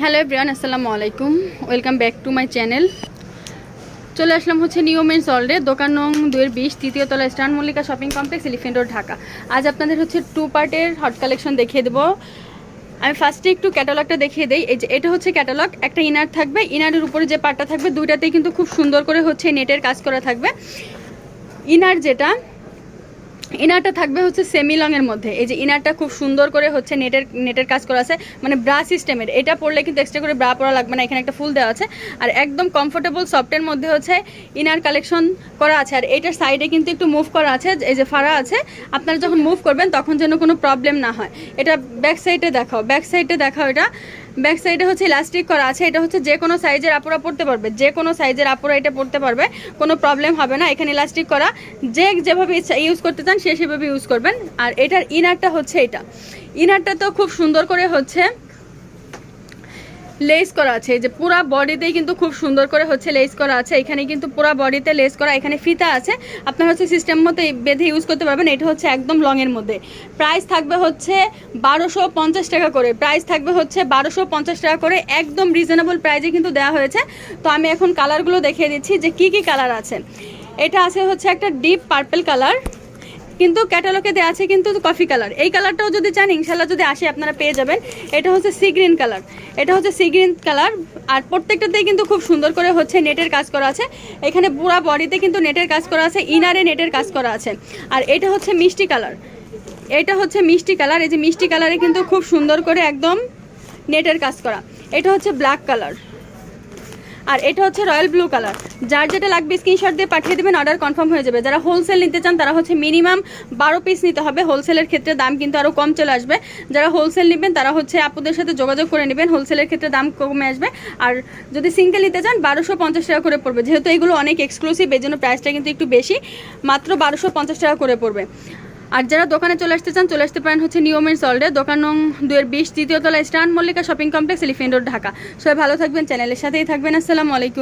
Hello everyone আসসালামু আলাইকুম welcome back to my channel চলে আসলাম হচ্ছে নিউ মেন সল্ডে দোকান নং দুয়ের বিশ, তৃতীয় তলা Eastern Mallika Shopping Complex Elephant Road Dhaka. আজ আপনাদের হচ্ছে টু পার্টের হট কালেকশন দেখিয়ে দেবো। আমি ফার্স্টে একটু ক্যাটালগটা দেখিয়ে দিই। এই যে, এটা হচ্ছে ক্যাটালগ একটা ইনার থাকবে। ইনারের উপরে যে পার্টটা থাকবে, দুইটাতেই কিন্তু খুব সুন্দর করে হচ্ছে নেটের কাজ করা থাকবে। ইনার যেটা ইনারটা থাকবে হচ্ছে সেমি লংয়ের মধ্যে। এই যে ইনারটা খুব সুন্দর করে হচ্ছে নেটের নেটের কাজ করা আছে। মানে ব্রা সিস্টেমের এটা পরলে কিন্তু এক্সট্রা করে ব্রা পরা লাগবে না, এখানে একটা ফুল দেওয়া আছে। আর একদম কমফোর্টেবল সফটের মধ্যে হচ্ছে ইনার কালেকশন করা আছে। আর এটার সাইডে কিন্তু একটু মুভ করা আছে, এই যে ফাড়া আছে। আপনারা যখন মুভ করবেন, তখন যেন কোনো প্রবলেম না হয়। এটা ব্যাক সাইডে দেখাও ব্যাক সাইডে দেখাও এটা। ব্যাক সাইডে হচ্ছে ইলাস্টিক করা আছে, এটা হচ্ছে যে কোনো সাইজের আপুরা পড়তে পারবে, যে কোনো সাইজের আপুরা এটা পড়তে পারবে, কোনো প্রবলেম হবে না, এখানে ইলাস্টিক করা, যে যেভাবে ইউজ করতে চান সে সেভাবে ইউজ করবেন, আর এটার ইনারটা হচ্ছে এটা। ইনারটা তো খুব সুন্দর করে হচ্ছে লেস করা আছে। যে পুরা বডিতেই কিন্তু খুব সুন্দর করে হচ্ছে লেস করা আছে। এখানে কিন্তু পুরা বডিতে লেস করা, এখানে ফিতা আছে। আপনার হচ্ছে সিস্টেম মতো বেঁধে ইউজ করতে পারবেন। এটা হচ্ছে একদম লংয়ের মধ্যে। প্রাইস থাকবে হচ্ছে বারোশো পঞ্চাশ টাকা করে। প্রাইস থাকবে হচ্ছে বারোশো পঞ্চাশ টাকা করে। একদম রিজনেবল প্রাইজে কিন্তু দেওয়া হয়েছে। তো আমি এখন কালারগুলো দেখিয়ে দিচ্ছি যে কি কি কালার আছে। এটা আছে হচ্ছে একটা ডিপ পার্পল কালার কিন্তু ক্যাটালগে দেওয়া আছে কিন্তু কফি কালার এই কালারটাও যদি চান ইনশাল্লাহ যদি আসে, আপনারা পেয়ে যাবেন। এটা হচ্ছে সি গ্রিন কালার এটা হচ্ছে সি গ্রিন কালার আর প্রত্যেকটাতেই কিন্তু খুব সুন্দর করে হচ্ছে নেটের কাজ করা আছে। এখানে পুরা বডিতে কিন্তু নেটের কাজ করা আছে ইনারে নেটের কাজ করা আছে। আর এটা হচ্ছে মিষ্টি কালার এটা হচ্ছে মিষ্টি কালার এই যে মিষ্টি কালারে কিন্তু খুব সুন্দর করে একদম নেটের কাজ করা। এটা হচ্ছে ব্ল্যাক কালার আর এটা হচ্ছে রয়্যাল ব্লু কালার। যার যেটা লাগবে স্ক্রিনশট দিয়ে পাঠিয়ে দেবেন অর্ডার কনফার্ম হয়ে যাবে। যারা হোলসেল নিতে চান, তারা হচ্ছে মিনিমাম বারো পিস নিতে হবে। হোলসেলের ক্ষেত্রে দাম কিন্তু আরও কম চলে আসবে। যারা হোলসেল নেবেন, তারা হচ্ছে আপুদের সাথে যোগাযোগ করে নেবেন। হোলসেলের ক্ষেত্রে দাম কমে আসবে। আর যদি সিঙ্গেল নিতে চান, বারোশো পঞ্চাশ টাকা করে পড়বে। যেহেতু এগুলো অনেক এক্সক্লুসিভ এই জন্য প্রাইসটা কিন্তু একটু বেশি। মাত্র বারোশো পঞ্চাশ টাকা করে পড়বে। আর যারা দোকানে চলে আসতে চান, চলে আসতে পারেন হচ্ছে নিয়মের সল্ডে দোকান নং দুয়ের বিশ, তৃতীয় তলা Eastern Mallika Shopping Complex, Elephant Road, Dhaka. সবাই ভালো থাকবেন, চ্যানেলের সাথেই থাকবেন। আসসালামু আলাইকুম।